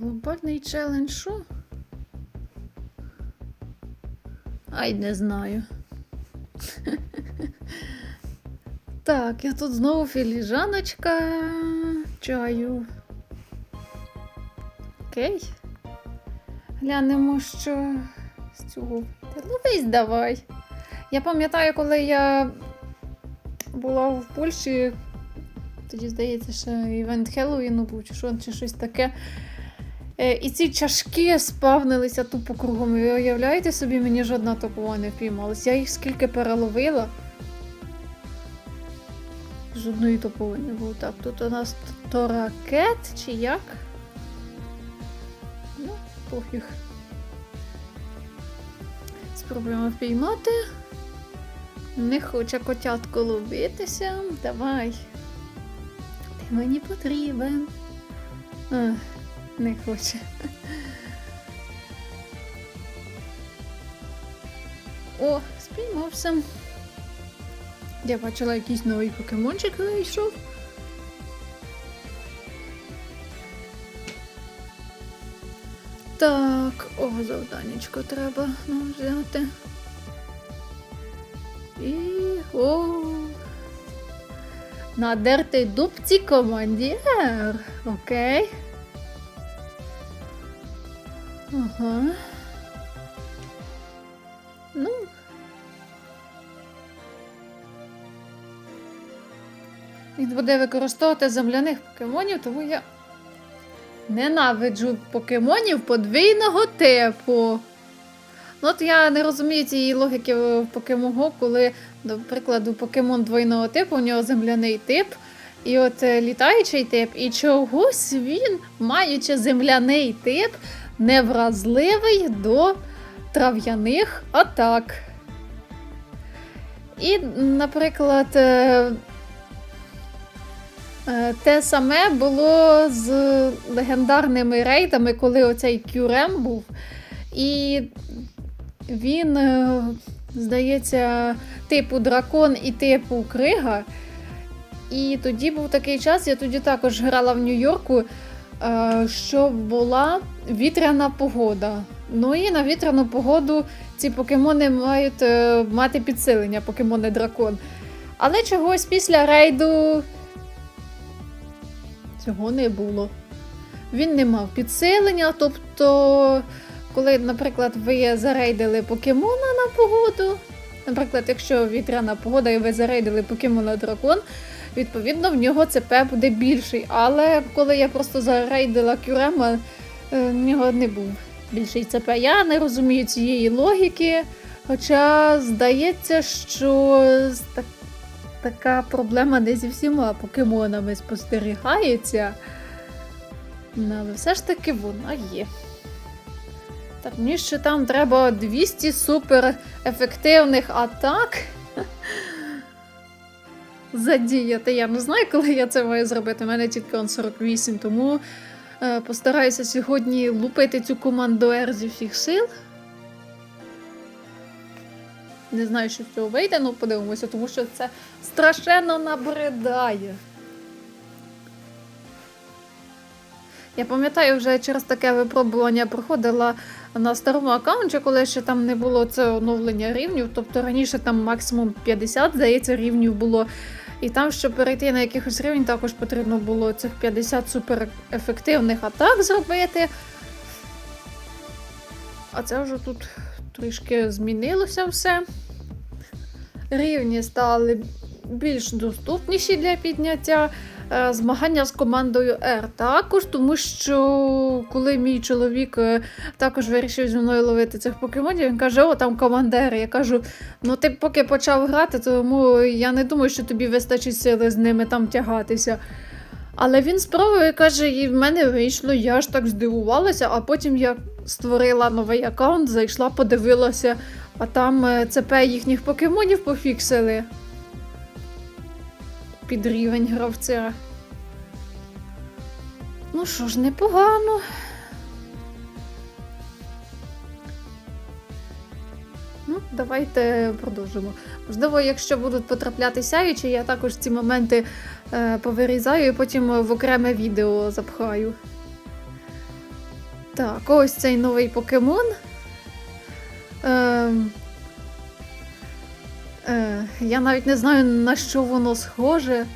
Глобальний челендж що? Ай, не знаю. Так, я тут знову філіжаночка чаю. Окей. Глянемо, що з цього. Ну, весь давай. Я пам'ятаю, коли я була в Польщі, тоді, здається, ще івент Хеллоуіну був, чи що, чи щось таке. Е, І ці чашки спавнилися тупо кругом. Ви уявляєте собі, мені жодна топова не впіймалась. Я їх скільки переловила. Жодної топової не було. Так, тут у нас торакет чи як? Ну, пофіг. Спробуємо впіймати. Не хоче котятко ловитися. Давай. Ти мені потрібен. Ах, не хоче. О, спіймався. Я бачила якийсь новий покемончик вийшов. Так, о, завданечко треба нам взяти. І. О! Надертий дубці командир. Окей. Ага. Ну. Він буде використовувати земляних покемонів, тому я ненавиджу покемонів подвійного типу. Ну, от я не розумію цієї логіки в Go, коли, до прикладу, покемон двойного типу, у нього земляний тип, і от е, літаючий тип, і чогось він, маючи земляний тип, невразливий до трав'яних атак. І, наприклад, е, е, те саме було з легендарними рейдами, коли оцей Кюрем був. І він, е, здається, типу дракон і типу крига. І тоді був такий час, я тоді також грала в Нью-Йорку, е, що була вітряна погода. Ну і на вітряну погоду ці покемони мають е, мати підсилення, покемони дракон. Але чогось після рейду цього не було. Він не мав підсилення, тобто коли, наприклад, ви зарейдили покемона на погоду. Наприклад, якщо вітряна погода і ви зарейдили покемона дракон, відповідно в нього ЦП буде більший. Але коли я просто зарейдила Кюрема, е, в нього не був більший ЦП. Я не розумію цієї логіки. Хоча здається, що так- така проблема не зі всіма покемонами спостерігається. Ну, Але все ж таки вона є. Так, мені ще там треба 200 супер ефективних атак. Задіяти. Я не знаю, коли я це маю зробити. У мене тільки он 48, тому е, постараюся сьогодні лупити цю команду Р зі всіх сил. Не знаю, що з цього вийде, ну подивимося, тому що це страшенно набридає. Я пам'ятаю, вже через таке випробування проходила на старому аккаунті, коли ще там не було це оновлення рівнів. Тобто раніше там максимум 50, здається, рівнів було. І там, щоб перейти на якихось рівень, також потрібно було цих 50 суперефективних атак зробити. А це вже тут трішки змінилося все. Рівні стали більш доступніші для підняття. Е, Змагання з командою R також, тому що коли мій чоловік е, також вирішив зі мною ловити цих покемонів, він каже: О, там командери. Я кажу: ну ти поки почав грати, тому я не думаю, що тобі вистачить сили з ними там тягатися. Але він спробував і каже, і в мене вийшло, я ж так здивувалася, а потім я створила новий аккаунт, зайшла, подивилася, а там е, ЦП їхніх покемонів пофіксили під рівень гравця. Ну що ж, непогано. Ну, давайте продовжимо. Можливо, якщо будуть потрапляти сяючі, я також ці моменти е, повирізаю і потім в окреме відео запхаю. Так, ось цей новий покемон. Е, е, я навіть не знаю, на що воно схоже.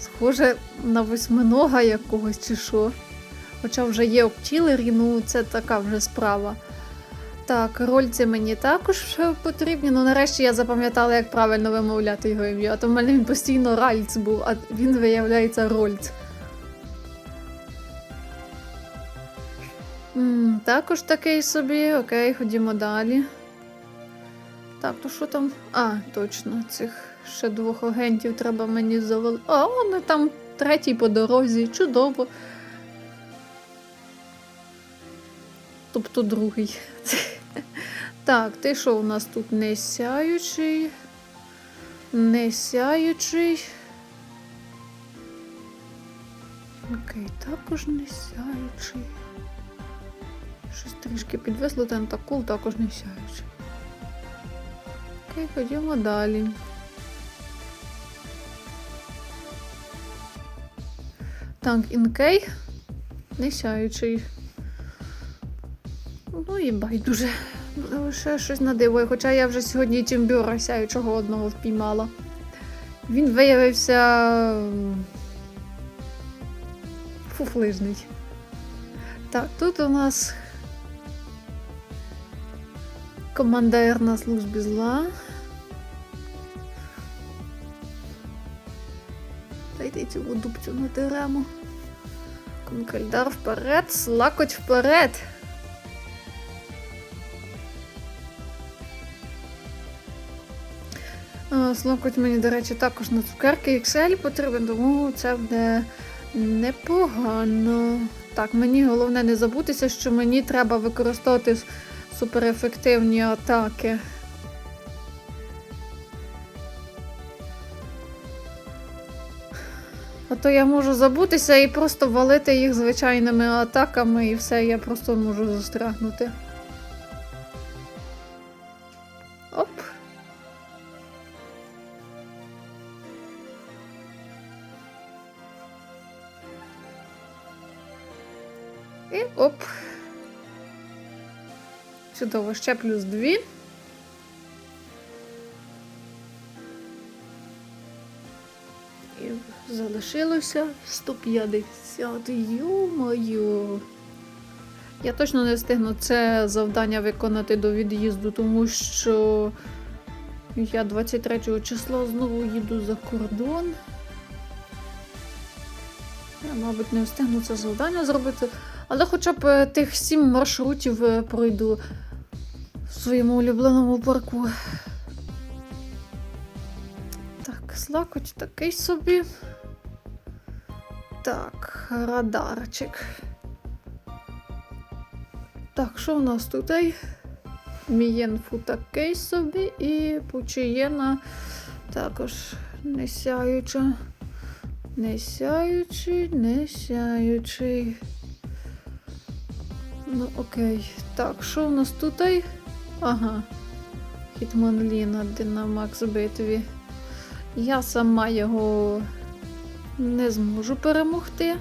Схоже на восьминога якогось чи що. Хоча вже є оптілері, ну це така вже справа. Так, рольці мені також потрібні. Ну, нарешті я запам'ятала, як правильно вимовляти його ім'я. А то в мене він постійно Ральц був, а він виявляється Рольц. Також такий собі. Окей, ходімо далі. Так, то що там? А, точно, цих ще двох агентів треба мені завалити. А, вони там третій по дорозі. Чудово. Тобто другий. Так, ти що у нас тут не сяючий? Не сяючий. Окей, також не сяючий. Щось трішки підвисло, тентакул також не сяючий. Окей, ходімо далі. Так, інкей. Не сяючий. Ну і байдуже. Лише щось надивує, хоча я вже сьогодні чембюра сяючого одного впіймала. Він виявився фуфлижний. Так, тут у нас командир на службі зла. Дайте цю дубцю натиремо. Конкальдар вперед, слакоть вперед. А, Слокоть мені, до речі, також на цукерки XL потрібен, тому це буде непогано. Так, мені головне не забутися, що мені треба використовувати суперефективні атаки. А то я можу забутися і просто валити їх звичайними атаками, і все, я просто можу застрягнути. Оп. І оп. Чудово, ще плюс дві. І залишилося 150. Йо-моє. Я точно не встигну це завдання виконати до від'їзду, тому що я 23 числа знову їду за кордон. Я, мабуть, не встигну це завдання зробити, але хоча б е, тих сім маршрутів е, пройду своєму улюбленому парку. Так, слакоть такий собі. Так, радарчик. Так, що у нас тут? Мієнфу такий собі і Пучієна також не сяюча. Не сяючий, не сяючий. Ну, окей. Так, що у нас тут? Ага. Хітман на Динамакс битві. Я сама його не зможу перемогти.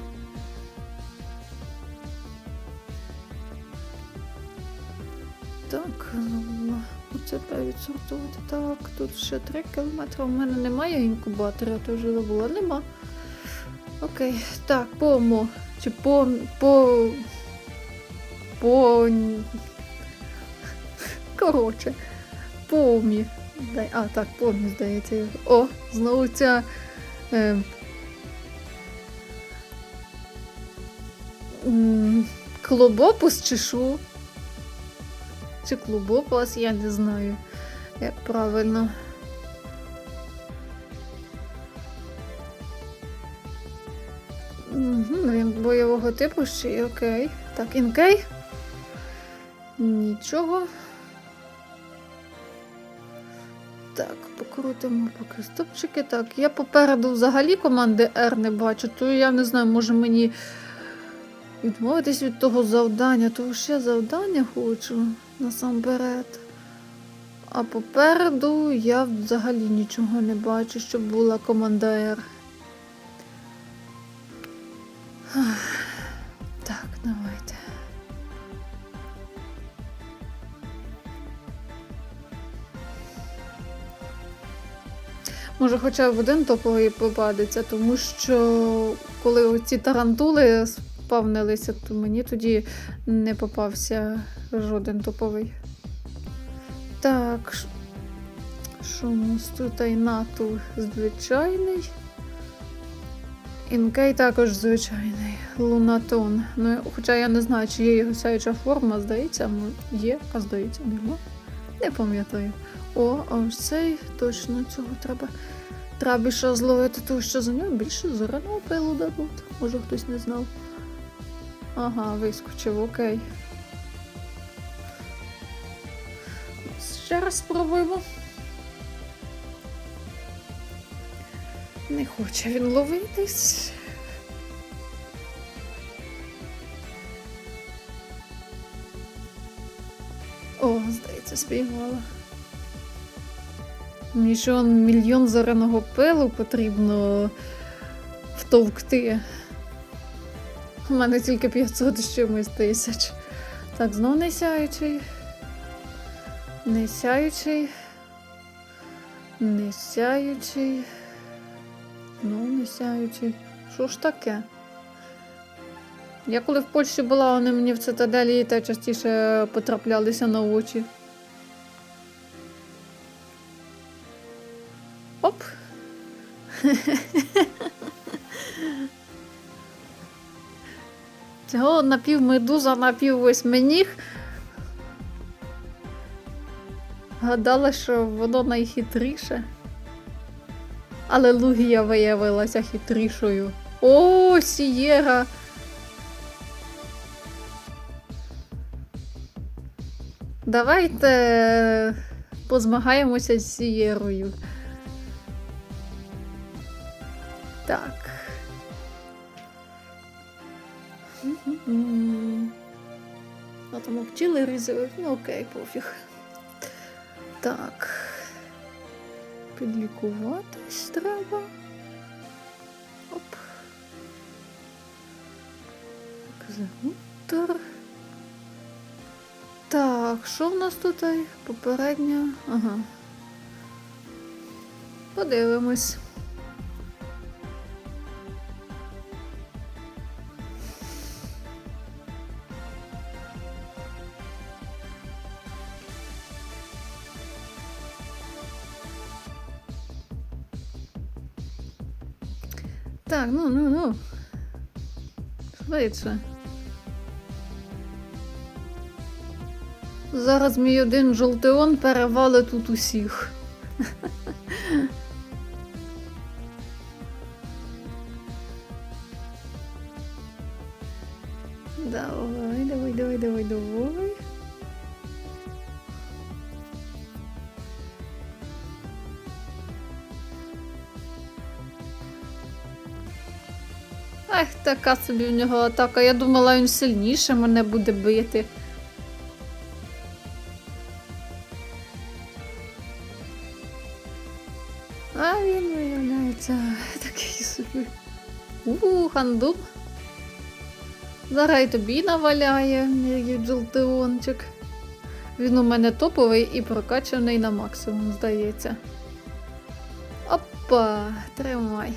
Так, ну, оце відсортувати. Так, тут ще 3 кілометри. У мене немає інкубатора, то вже забула. Нема. Окей, так, помо. Чи по. по. по. Коротше. Дай- А, так, помі, здається. О, знову ця. Е, Клобопус чи що? Чи клубопус, я не знаю, як правильно. Угу, він бойового типу ще й окей. Так, інкей. Нічого. Так, покрутимо поки стопчики. Так, я попереду взагалі команди R не бачу, то я не знаю, може мені відмовитись від того завдання, що я завдання хочу насамперед. А попереду я взагалі нічого не бачу, щоб була команда R. Може, хоча б один топовий попадеться, тому що коли ці тарантули спавнилися, то мені тоді не попався жоден топовий. Так, що у нас тут Айнату звичайний. Інкей також звичайний. Лунатон. Ну, хоча я не знаю, чи є його сяюча форма, здається, є, а здається, нема. Не пам'ятаю. О, ось цей точно цього треба. Треба більше зловити, тому що за нього більше зеленого пилу дадуть. Може хтось не знав. Ага, вискочив, окей. Ще раз спробуємо. Не хоче він ловитись. О, здається, спіймала. Ще мільйон зеленого пилу потрібно втовкти. У мене тільки 500 з чимось тисяч. Так, знов не сяючий. Не сяючий. Не сяючий. Ну, сяючий. Що ж таке? Я коли в Польщі була, вони мені в цитаделі та частіше потраплялися на очі. Цього напівмедуза, напіввосьминіг. Гадала, що воно найхитріше. Але Лугія виявилася хитрішою. О, Сієра! Давайте позмагаємося з Сієрою. Так. Там ризових, ну окей, пофіг. Так. Підлікуватись треба. Оп. Екзегутор. Так, що в нас тут? Попередня. Ага. Подивимось. Так, ну, ну, ну. Швидше. Зараз мій один жолтеон перевалить тут усіх. Ах, така собі в нього атака. Я думала, він сильніше мене буде бити. А він виявляється такий собі. У, хандуб. Зараз і тобі наваляє, мій джолтеончик. Він у мене топовий і прокачаний на максимум, здається. Опа, тримай.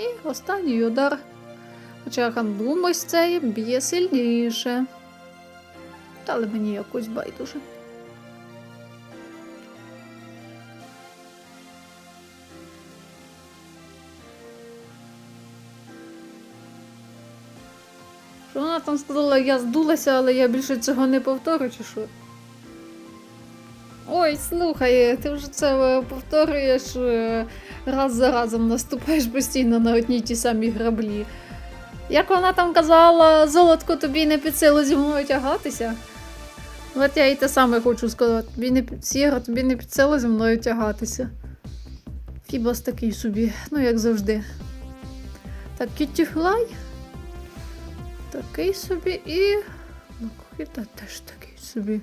І останній удар. Хоча хандум ось цей б'є сильніше. Але мені якось байдуже. Що вона там сказала, я здулася, але я більше цього не повторю, чи що? Ой, слухай, ти вже це е, повторюєш е, раз за разом наступаєш постійно на одні ті самі граблі. Як вона там казала, золотко тобі не під силу зі мною тягатися. От я і те саме хочу сказати. Тобі не Сєра, тобі не під силу зі мною тягатися. Фібас такий собі, ну як завжди. Так, Кітті Флай. Такий собі і. Лакоїта теж такий собі.